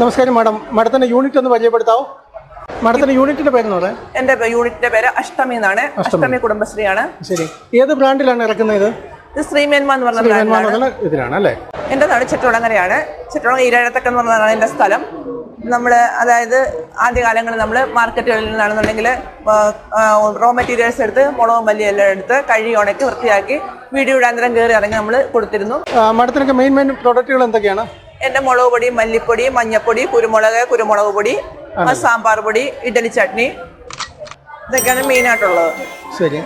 നമസ്കാരം മാഡം. മാഡത്തിന്റെ യൂണിറ്റ് ഒന്ന് പരിചയപ്പെടുത്താവോ? മാഡത്തിന്റെ യൂണിറ്റിന്റെ പേര് പറയാം. എന്റെ യൂണിറ്റിന്റെ പേര് അഷ്ടമി എന്നാണ്. അഷ്ടമി. കുടുംബശ്രീയാണ്. ശരി. ഏത് ബ്രാൻഡിലാണ് ഇറക്കുന്നത് ഇത്? ശ്രീമേന്മ എന്ന് പറഞ്ഞ ഇതിലാണ് അല്ലേ? എന്റെ നാട് ചെട്ടുളങ്ങരയാണ് ചെട്ടുളങ്ങ ഈരഴത്തക്ക എന്ന് പറഞ്ഞതാണ് എന്റെ സ്ഥലം. നമ്മൾ അതായത് ആദ്യകാലങ്ങളിൽ നമ്മൾ മാർക്കറ്റുകളിൽ നിന്നാണെന്നുണ്ടെങ്കിൽ റോ മെറ്റീരിയൽസ് എടുത്ത് മുളകും മല്ലി എല്ലാം എടുത്ത് കഴുകി ഉണക്കി വൃത്തിയാക്കി വീടിയുടെ അന്തരം കയറി ഇറങ്ങി നമ്മൾ കൊടുത്തിരുന്നു. ആ, മാഡത്തിനൊക്കെ മെയിൻ മെയിൻ പ്രോഡക്റ്റുകൾ എന്തൊക്കെയാണ്? എന്റെ മുളക് പൊടി മല്ലിപ്പൊടി മഞ്ഞപ്പൊടി കുരുമുളക് കുരുമുളക് പൊടി സാമ്പാർ പൊടി ഇഡലി ചട്നി. ഇതൊക്കെയാണ് മെയിൻ ആയിട്ടുള്ളത്. ശരി.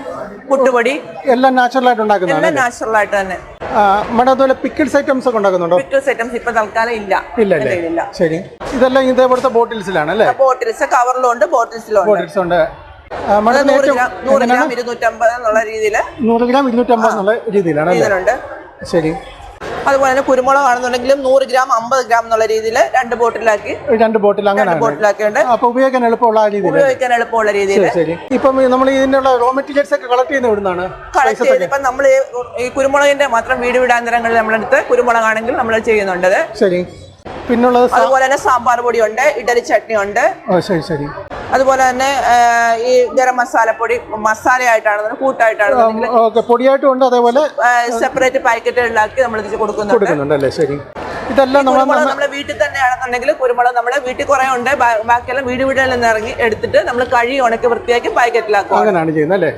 പുട്ടുപൊടി. എല്ലാം നാച്ചുറൽ ആയിട്ട് ഉണ്ടാക്കുന്നതാണ് എല്ലാം നാച്ചുറൽ ആയിട്ട് തന്നെ. മാഡം അതുപോലെ പിക്കിൾസ് ഐറ്റംസ് ഒക്കെ ഉണ്ടാക്കുന്നുണ്ടോ? പിക്കിൾസ് ഐറ്റംസ് ഇപ്പൊ തൽക്കാലം ഇല്ല. ഇല്ല എന്റെ ശരി. ഇതെല്ലാം ഇതേപോലത്തെ ബോട്ടിൽസിലാണ് അല്ലേ? ബോട്ടിൽസ് കവറിലും ഉണ്ട് ബോട്ടിൽസിലും ഉണ്ട് ബോട്ടിൽസ് ഉണ്ട് ആ, നൂറ് ഗ്രാം ഇരുന്നൂറ്റമ്പത് എന്നുള്ള രീതിയിൽ നൂറ് ഗ്രാം ഇരുന്നൂറ്റമ്പത് എന്നുള്ള രീതിയിലാണ് ശരി. അതുപോലെ തന്നെ കുരുമുളക് ആണെന്നുണ്ടെങ്കിലും നൂറ് ഗ്രാം അമ്പത് ഗ്രാം എന്നുള്ള രീതിയിൽ രണ്ട് ബോട്ടിലാക്കി രണ്ട് ബോട്ടിൽ അങ്ങനെ ബോട്ടിലാക്കിയുണ്ട് അപ്പൊ ഉപയോഗിക്കാൻ എളുപ്പമുള്ള രീതിയിൽ ഉപയോഗിക്കാൻ എളുപ്പമുള്ള രീതിയിൽ ഇപ്പം നമ്മൾ ഇതിനുള്ള റോ മെറ്റീരിയൽസ് ഒക്കെ കളക്ട് ചെയ്യുന്ന ഇവിടുന്നാണ് കളക്ട് ചെയ്ത് ഇപ്പം നമ്മൾ ഈ കുരുമുളകിന്റെ മാത്രം വീട് വീടാന്തരങ്ങളിൽ നമ്മളെടുത്ത് കുരുമുളകാണെങ്കിൽ നമ്മൾ ചെയ്യുന്നുണ്ട്. ശരി. പിന്നുള്ളത് അതുപോലെ തന്നെ സാമ്പാർ പൊടി ഉണ്ട് ഇഡലി ചട്നി ഉണ്ട്. ശരി ശരി. അതുപോലെ തന്നെ ഈ ഗരം മസാലപ്പൊടി പൊടി മസാലയായിട്ടാണ് കൂട്ടായിട്ടാണ് പൊടിയായിട്ടും ഉണ്ട് അതേപോലെ. സെപ്പറേറ്റ് പാക്കറ്റുകളിലാക്കി നമ്മൾ ഇത് കൊടുക്കുന്നുണ്ട്. കൊടുക്കുന്നുണ്ട് അല്ലേ? ശരി. ഇതെല്ലാം നമ്മൾ കുരുമുളക് നമ്മുടെ വീട്ടിൽ തന്നെയാണെന്നുണ്ടെങ്കിൽ കുരുമുളക് നമ്മുടെ വീട്ടിൽ കുറെ ഉണ്ട്. ബാക്കിയെല്ലാം വീട് വീടുകളിൽ നിന്ന് ഇറങ്ങി എടുത്തിട്ട് നമ്മൾ കഴി ഉണക്കി വൃത്തിയാക്കി പാക്കറ്റിലാക്കും അങ്ങനെയാണ് ചെയ്യുന്നത് അല്ലേ?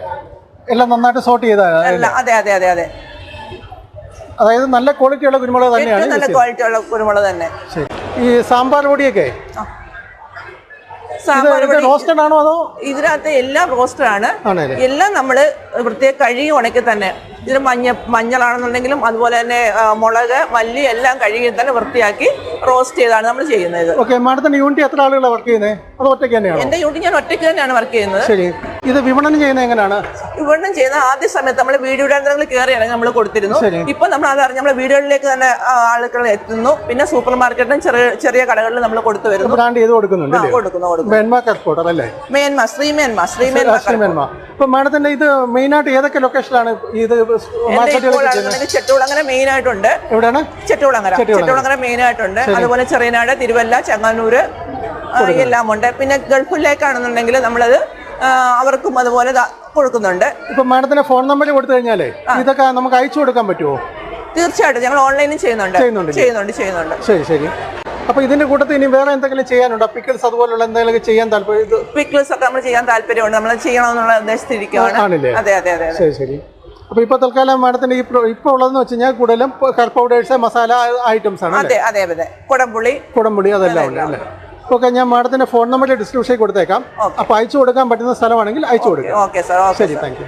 എല്ലാം നന്നായിട്ട് സോർട്ട് ചെയ്താൽ അതെ അതെ അതെ അതെ. അതായത് നല്ല ക്വാളിറ്റിയുള്ള കുരുമുളക് തന്നെയാണ് നല്ല ക്വാളിറ്റിയുള്ള കുരുമുളക് തന്നെ. ഈ സാമ്പാർ പൊടിയൊക്കെ? റോസ്റ്റഡ് ആണോ അതോ? ഇതിനകത്ത് എല്ലാം റോസ്റ്റഡ് ആണ്. എല്ലാം നമ്മൾ പ്രത്യേക കഴുകി ഉണക്കി തന്നെ. ഇതിന് മഞ്ഞ മഞ്ഞളാണെന്നുണ്ടെങ്കിലും അതുപോലെ തന്നെ മുളക് മല്ലി എല്ലാം കഴുകി തന്നെ വൃത്തിയാക്കി റോസ്റ്റ് ചെയ്താണ് നമ്മൾ ചെയ്യുന്നത്. ഓക്കെ മാഡത്തിന്റെ യൂണിറ്റ് എത്ര ആളുകളാണ് വർക്ക് ചെയ്യുന്നത് അത് ഒറ്റയ്ക്ക് തന്നെയാണ്? എന്റെ യൂണിറ്റ് ഞാൻ ഒറ്റയ്ക്ക് തന്നെയാണ് വർക്ക് ചെയ്യുന്നത്. ശരി. ഇത് വിപണനം ചെയ്യുന്നത് എങ്ങനെയാണ്? വിപണനം ചെയ്യുന്ന ആദ്യ സമയത്ത് നമ്മൾ വീഡിയോ ഇടങ്ങളിൽ കയറി ഇറങ്ങി നമ്മൾ കൊടുത്തിരുന്നു. ശരി. ഇപ്പൊ നമ്മൾ അതറിഞ്ഞ് നമ്മുടെ വീടുകളിലേക്ക് തന്നെ ആളുകൾ എത്തുന്നു. പിന്നെ സൂപ്പർ മാർക്കറ്റിലും ചെറിയ ചെറിയ കടകളിൽ നമ്മൾ കൊടുത്തു വരുന്നു. കൊടുക്കുന്നു എക്സ്പോർട്ടർ ശ്രീ മേന്മ ശ്രീമേന്മ ശ്രീമെന്മ ഇപ്പൊ മാഡത്തിന്റെ ഇത് മെയിൻ ആയിട്ട് ഏതൊക്കെ ലൊക്കേഷനിലാണ് ഇത് ചെട്ടുകുളങ്ങര മെയിൻ ആയിട്ടുണ്ട്. എവിടെയാണ്? ചെട്ടുകുളങ്ങര ചെട്ടുകുളങ്ങര മെയിൻ ആയിട്ടുണ്ട്. അതുപോലെ ചെറിയനാട് തിരുവല്ല ചങ്ങാനൂര് ആ, എല്ലാം ഉണ്ട്. പിന്നെ ഗൾഫിലേക്കാണെന്നുണ്ടെങ്കിൽ നമ്മളത് അവർക്കും അതുപോലെ കൊടുക്കുന്നുണ്ട്. ഇപ്പൊ മാഡത്തിന്റെ ഫോൺ നമ്പർ കൊടുത്തു കഴിഞ്ഞാലേ ഇതൊക്കെ നമുക്ക് അയച്ചു കൊടുക്കാൻ പറ്റുമോ തീർച്ചയായിട്ടും. ഞങ്ങൾ ഓൺലൈനിൽ ചെയ്യുന്നുണ്ട്. ചെയ്യുന്നുണ്ട്. ചെയ്യുന്നുണ്ട് ചെയ്യുന്നുണ്ട്. ശരി ശരി. അപ്പൊ ഇതിന്റെ കൂട്ടത്തിൽ ഇനി വേറെ എന്തെങ്കിലും ചെയ്യാനുണ്ടോ? പിക്കിൾസ് അതുപോലുള്ള എന്തെങ്കിലും ചെയ്യാൻ താല്പര്യം പിക്കിൾസ് ഒക്കെ നമ്മൾ ചെയ്യാൻ താല്പര്യമുണ്ട്. നമ്മൾ ചെയ്യണമെന്നുള്ള ഉദ്ദേശത്തിരിക്കുകയാണ്. അതെ അതെ അതെ ശരി ശരി. അപ്പൊ ഇപ്പൊ തൽക്കാലം മാഡത്തിന്റെ ഇപ്പൊ ഉള്ളതെന്ന് വെച്ച് കഴിഞ്ഞാൽ കൂടുതലും പൗഡേഴ്സ് മസാല ഐറ്റംസ് ആണ് അതെ അതെ അതെ. കുടംപുളി. കുടംപുളി അതെല്ലാം ഉണ്ട് അല്ലേ? ഓക്കെ ഞാൻ മാഡത്തിന്റെ ഫോൺ നമ്പർ ഡിസ്ക്രിപ്ഷനിൽ കൊടുത്തേക്കാം. അപ്പൊ അയച്ചു കൊടുക്കാൻ പറ്റുന്ന സ്ഥലമാണെങ്കിൽ അയച്ചു കൊടുക്കാം. Okay sir. ശരി താങ്ക് യു.